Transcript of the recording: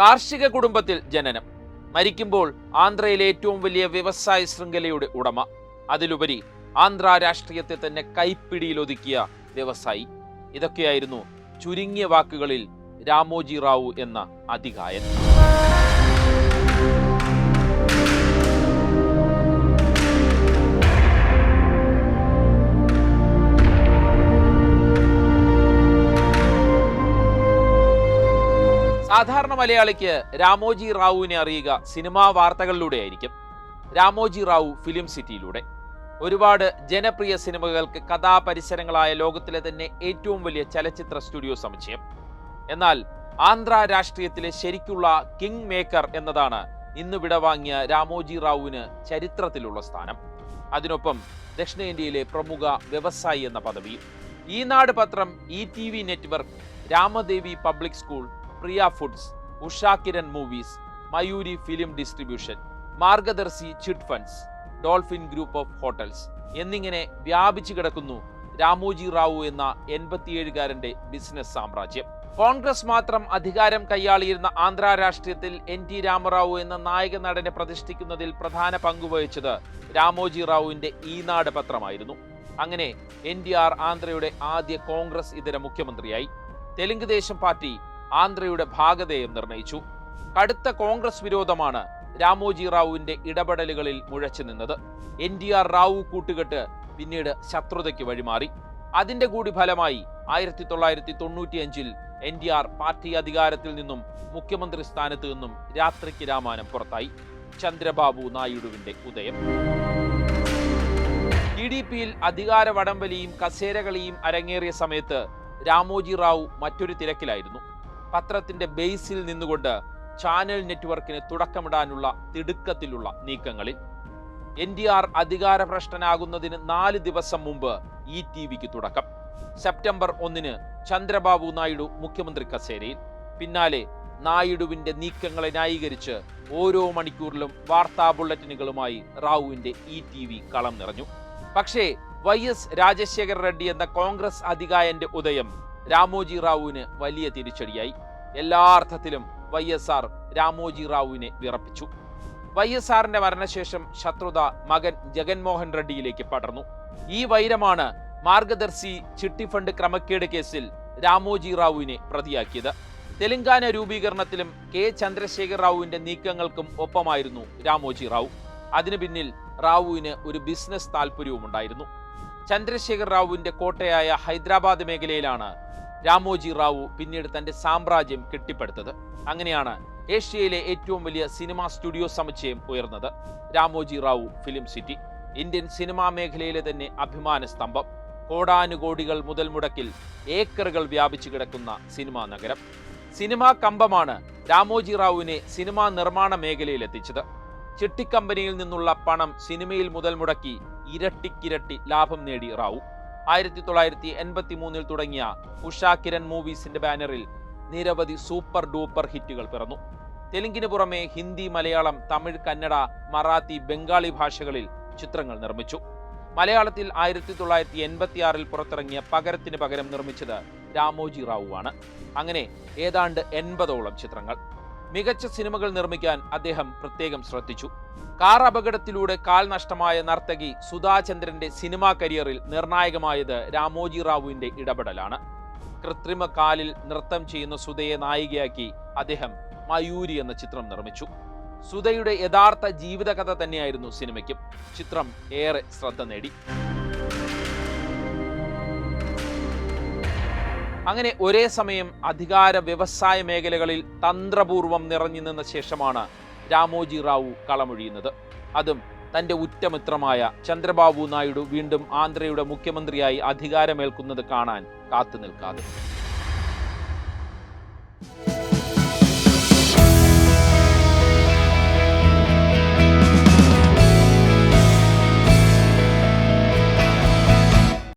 കാർഷിക കുടുംബത്തിൽ ജനനം. മരിക്കുമ്പോൾ ആന്ധ്രയിലെ ഏറ്റവും വലിയ വ്യവസായ ശൃംഖലയുടെ ഉടമ. അതിലുപരി ആന്ധ്ര രാഷ്ട്രീയത്തെ തന്നെ കൈപ്പിടിയിലൊതുക്കിയ വ്യവസായി. ഇതൊക്കെയായിരുന്നു ചുരുങ്ങിയ വാക്കുകളിൽ രാമോജി റാവു എന്ന അതികായൻ സാധാരണ മലയാളിക്ക് രാമോജി റാവുവിനെ അറിയുക സിനിമാ വാർത്തകളിലൂടെയായിരിക്കും. രാമോജി റാവു ഫിലിം സിറ്റിയിലൂടെ. ഒരുപാട് ജനപ്രിയ സിനിമകൾക്ക് കഥാപരിസരങ്ങളായ ലോകത്തിലെ തന്നെ ഏറ്റവും വലിയ ചലച്ചിത്ര സ്റ്റുഡിയോ സമുച്ചയം. എന്നാൽ ആന്ധ്ര രാഷ്ട്രീയത്തിലെ ശരിക്കുള്ള കിങ് മേക്കർ എന്നതാണ് ഇന്ന് വിടവാങ്ങിയ രാമോജി റാവുവിന് ചരിത്രത്തിലുള്ള സ്ഥാനം. അതിനൊപ്പം ദക്ഷിണേന്ത്യയിലെ പ്രമുഖ വ്യവസായി എന്ന പദവി ഈ നാട് പത്രം E T V network Ramadevi public school Priya foods Usha Kiran movies Mayuri film distribution Margadarsi chit funds Dolphin group of hotels എന്നിങ്ങനെ വ്യാപിച്ചു കിടക്കുന്നു രാമോജി റാവു എന്ന എൺപത്തിയേഴുകാരന്റെ ബിസിനസ് സാമ്രാജ്യം. കോൺഗ്രസ് മാത്രം അധികാരം കൈയാളിയിരുന്ന ആന്ധ്ര രാഷ്ട്രീയത്തിൽ എൻ ടി രാമറാവു എന്ന നായക നടനെ പ്രതിഷ്ഠിക്കുന്നതിൽ പ്രധാന പങ്കുവഹിച്ചത് രാമോജി റാവുവിന്റെ ഈനാട് പത്രമായിരുന്നു. അങ്ങനെ എൻ ഡി ആർ ആന്ധ്രയുടെ ആദ്യ കോൺഗ്രസ് ഇതര മുഖ്യമന്ത്രിയായി. തെലുങ്ക് ദേശം പാർട്ടി ആന്ധ്രയുടെ ഭാഗതയും നിർണയിച്ചു. കടുത്ത കോൺഗ്രസ് വിരോധമാണ് രാമോജി റാവുവിന്റെ ഇടപെടലുകളിൽ മുഴച്ചു നിന്നത്. എൻ ഡി ആർ റാവു കൂട്ടുകെട്ട് പിന്നീട് ശത്രുതയ്ക്ക് വഴിമാറി. അതിന്റെ കൂടി ഫലമായി ആയിരത്തി തൊള്ളായിരത്തി തൊണ്ണൂറ്റിയഞ്ചിൽ എൻ ഡി ആർ പാർട്ടി അധികാരത്തിൽ നിന്നും മുഖ്യമന്ത്രി സ്ഥാനത്ത് നിന്നും രാത്രിക്ക് രാമാനം പുറത്തായി. ചന്ദ്രബാബു നായിഡുവിന്റെ ഉദയം. ടി ഡി പിയിൽ അധികാര വടംവലിയും കസേരകളിയും അരങ്ങേറിയ സമയത്ത് രാമോജി റാവു മറ്റൊരു തിരക്കിലായിരുന്നു. പത്രത്തിന്റെ ബേസിൽ നിന്നുകൊണ്ട് ചാനൽ നെറ്റ്വർക്കിന് തുടക്കമിടാനുള്ള തിടുക്കത്തിലുള്ള നീക്കങ്ങളിൽ എൻ ഡി ആർ അധികാരഭ്രഷ്ടനാകുന്നതിന് നാല് ദിവസം മുമ്പ് ഇ ടി വിക്ക് തുടക്കം. സെപ്റ്റംബർ ഒന്നിന് ചന്ദ്രബാബു നായിഡു മുഖ്യമന്ത്രി കസേരയിൽ. പിന്നാലെ നായിഡുവിന്റെ നീക്കങ്ങളെ ന്യായീകരിച്ച് ഓരോ മണിക്കൂറിലും വാർത്താ ബുള്ളറ്റിനുകളുമായി റാവുവിന്റെ ഇ ടി വി കളം നിറഞ്ഞു. പക്ഷേ വൈ എസ് രാജശേഖര റെഡ്ഡി എന്ന കോൺഗ്രസ് അധികായന്റെ ഉദയം രാമോജി റാവുവിന് വലിയ തിരിച്ചടിയായി. എല്ലാ അർത്ഥത്തിലും വൈ എസ് ആർ രാമോജി റാവുവിനെ വിറപ്പിച്ചു. വൈ എസ് ആറിന്റെ മരണശേഷം ശത്രുത മകൻ ജഗൻമോഹൻ റെഡ്ഡിയിലേക്ക് പടർന്നു. ഈ വൈരമാണ് മാർഗദർശി ചിട്ടി ഫണ്ട് ക്രമക്കേട് കേസിൽ രാമോജി റാവുവിനെ പ്രതിയാക്കിയത്. തെലങ്കാന രൂപീകരണത്തിലും കെ ചന്ദ്രശേഖർ റാവുവിന്റെ നീക്കങ്ങൾക്കും ഒപ്പമായിരുന്നു രാമോജി റാവു. അതിനു പിന്നിൽ റാവുവിന് ഒരു ബിസിനസ് താല്പര്യവുമുണ്ടായിരുന്നു ചന്ദ്രശേഖർ റാവുവിന്റെ കോട്ടയായ ഹൈദരാബാദ് മേഖലയിലാണ് രാമോജി റാവു പിന്നീട് തന്റെ സാമ്രാജ്യം കെട്ടിപ്പടുത്തത്. അങ്ങനെയാണ് ഏഷ്യയിലെ ഏറ്റവും വലിയ സിനിമാ സ്റ്റുഡിയോ സമുച്ചയം ഉയർന്നത്. Ramoji Rao film city Indian cinema മേഖലയിലെ തന്നെ അഭിമാന സ്തംഭം. കോടാനുകോടികൾ മുതൽ മുടക്കിൽ ഏക്കറുകൾ വ്യാപിച്ചു കിടക്കുന്ന സിനിമാ നഗരം. സിനിമാ കമ്പമാണ് രാമോജി റാവുവിനെ സിനിമാ നിർമ്മാണ മേഖലയിൽ എത്തിച്ചത്. ചിട്ടിക്കമ്പനിയിൽ നിന്നുള്ള പണം സിനിമയിൽ മുതൽ മുടക്കി ഇരട്ടിക്കിരട്ടി ലാഭം നേടി റാവു. ആയിരത്തി തൊള്ളായിരത്തി എൺപത്തി മൂന്നിൽ തുടങ്ങിയ ഉഷാ കിരൺ മൂവീസിന്റെ ബാനറിൽ നിരവധി സൂപ്പർ ഡൂപ്പർ ഹിറ്റുകൾ പിറന്നു. തെലുങ്കിന് പുറമെ ഹിന്ദി മലയാളം തമിഴ് കന്നഡ മറാത്തി ബംഗാളി ഭാഷകളിൽ ചിത്രങ്ങൾ നിർമ്മിച്ചു. മലയാളത്തിൽ ആയിരത്തി തൊള്ളായിരത്തി എൺപത്തി ആറിൽ പുറത്തിറങ്ങിയ പകരത്തിന് പകരം നിർമ്മിച്ചത് രാമോജി റാവു ആണ് അങ്ങനെ ഏതാണ്ട് എൺപതോളം ചിത്രങ്ങൾ. മികച്ച സിനിമകൾ നിർമ്മിക്കാൻ അദ്ദേഹം പ്രത്യേകം ശ്രദ്ധിച്ചു. കാർ അപകടത്തിലൂടെ കാൽ നഷ്ടമായ നർത്തകി സുധാചന്ദ്രന്റെ സിനിമാ കരിയറിൽ നിർണായകമായത് രാമോജി റാവുവിന്റെ ഇടപെടലാണ്. കൃത്രിമ കാലിൽ നൃത്തം ചെയ്യുന്ന സുധയെ നായികയാക്കി അദ്ദേഹം മയൂരി എന്ന ചിത്രം നിർമ്മിച്ചു. സുധയുടെ യഥാർത്ഥ ജീവിതകഥ തന്നെയായിരുന്നു സിനിമയ്ക്കും. ചിത്രം ഏറെ ശ്രദ്ധ നേടി. അങ്ങനെ ഒരേ സമയം അധികാര വ്യവസായ മേഖലകളിൽ തന്ത്രപൂർവം നിറഞ്ഞു നിന്ന ശേഷമാണ് രാമോജി റാവു കളമൊഴിയുന്നത്. അതും തന്റെ ഉറ്റമിത്രമായ ചന്ദ്രബാബു നായിഡു വീണ്ടും ആന്ധ്രയുടെ മുഖ്യമന്ത്രിയായി അധികാരമേൽക്കുന്നത് കാണാൻ കാത്തു നിൽക്കാതെ.